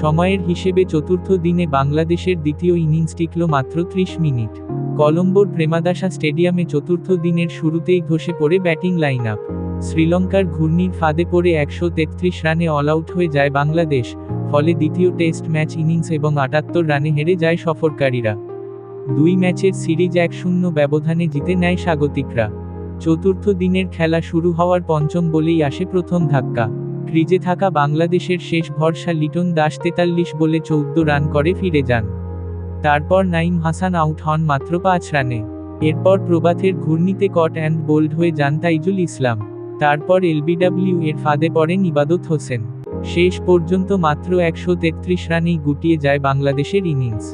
সময়ের হিসেবে চতুর্থ দিনে বাংলাদেশের দ্বিতীয় ইনিংস টিকল মাত্র ত্রিশ মিনিট। কলম্বোর প্রেমাদাসা স্টেডিয়ামে চতুর্থ দিনের শুরুতেই ধসে পড়ে ব্যাটিং লাইন আপ শ্রীলঙ্কার ঘূর্ণির ফাঁদে পড়ে একশো তেত্রিশ রানে অল আউট হয়ে যায় বাংলাদেশ, ফলে দ্বিতীয় টেস্ট ম্যাচ ইনিংস এবং আটাত্তর রানে হেরে যায় সফরকারীরা। দুই ম্যাচের সিরিজ এক শূন্য ব্যবধানে জিতে নেয় স্বাগতিকরা। চতুর্থ দিনের খেলা শুরু হওয়ার পঞ্চম বলেই আসে প্রথম ধাক্কা। ক্রিজে থাকা বাংলাদেশের শেষ ভরসা লিটন দাস তেতাল্লিশ বলে চৌদ্দ রান করে ফিরে যান। তারপর নাইম হাসান আউট হন মাত্র পাঁচ রানে। এরপর প্রবাথের ঘূর্ণিতে কট অ্যান্ড বোল্ড হয়ে যান তাইজুল ইসলাম। তারপর এলবিডব্লিউ এর ফাঁদে পড়েন ইবাদত হোসেন। শেষ পর্যন্ত মাত্র একশো তেত্রিশ রানেই গুটিয়ে যায় বাংলাদেশের ইনিংস।